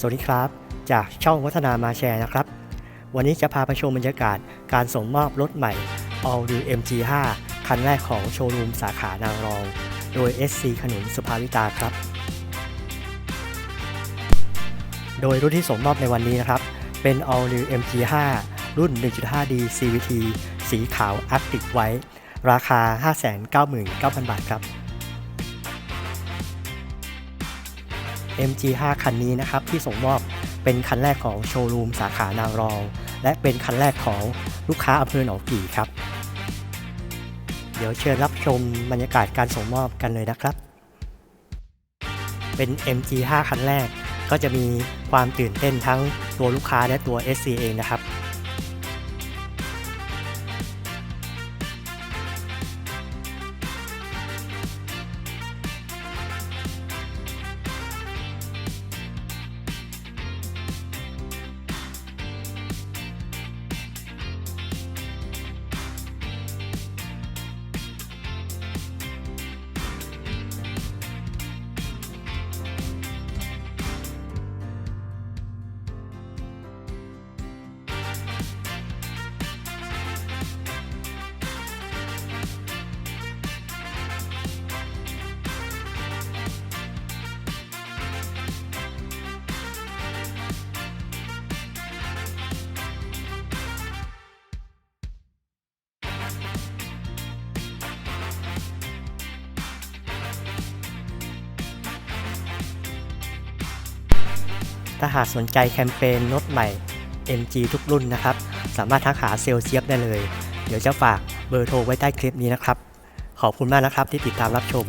สวัสดีครับ จากช่องวัฒนามาแชร์นะครับ วันนี้จะพาไปชมบรรยากาศการส่งมอบรถใหม่ All New MG5 คันแรกของโชว์รูมสาขานางรอง โดย SC ขนุนสุภาวิตาครับ โดยรุ่นที่ส่งมอบในวันนี้นะครับ เป็น All New MG5 รุ่น 1.5D CVT สีขาว Arctic White ราคา 599,000 บาทครับ MG5 คันนี้นะครับที่ส่งมอบเป็นคันแรกของโชว์รูมสาขานางรอง และเป็นคันแรกของลูกค้าอำเภอหนองกี่ครับ เดี๋ยวเชิญรับชมบรรยากาศการส่งมอบกันเลยนะครับ เป็น MG5 คันแรกก็จะมีความตื่นเต้นทั้งตัวลูกค้าและตัว SC เองนะครับ ถ้าหากสนใจแคมเปญรถใหม่ MG ทุกรุ่นนะครับ สามารถทักหาเซลเชียบได้เลย เดี๋ยวจะฝากเบอร์โทรไว้ใต้คลิปนี้นะครับ ขอบคุณมากนะครับที่ติดตามรับชม